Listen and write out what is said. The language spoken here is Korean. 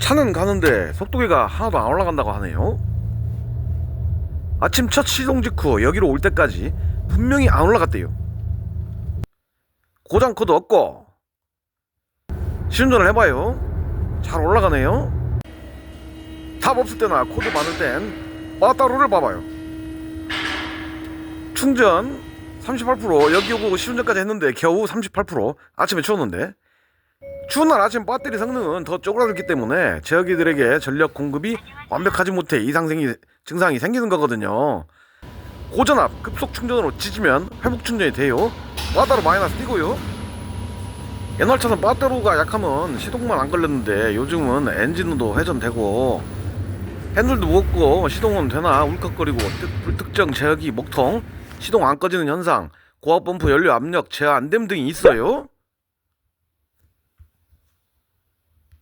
차는 가는데 속도계가 하나도 안 올라간다고 하네요. 아침 첫 시동 직후 여기로 올 때까지 분명히 안 올라갔대요. 고장 코드 없고 시운전을 해봐요. 잘 올라가네요. 탑 없을 때나 코드 많을 땐 빠따로를 봐봐요. 충전 38% 여기 오고 시운전까지 했는데 겨우 38% 아침에 채웠는데 추운 날 아침 배터리 성능은 더 쪼그라들기 때문에 제어기들에게 전력 공급이 완벽하지 못해 이상 생기 증상이 생기는 거거든요. 고전압 급속 충전으로 찢으면 회복 충전이 돼요. 빠따로 마이너스 뛰고요. 옛날 차는 배터리가 약하면 시동만 안 걸렸는데 요즘은 엔진도 회전되고 핸들도 무겁고 시동은 되나 울컥거리고 특- 불특정 제어기 목통 시동 안 꺼지는 현상 고압 펌프 연료 압력 제어 안됨 등이 있어요.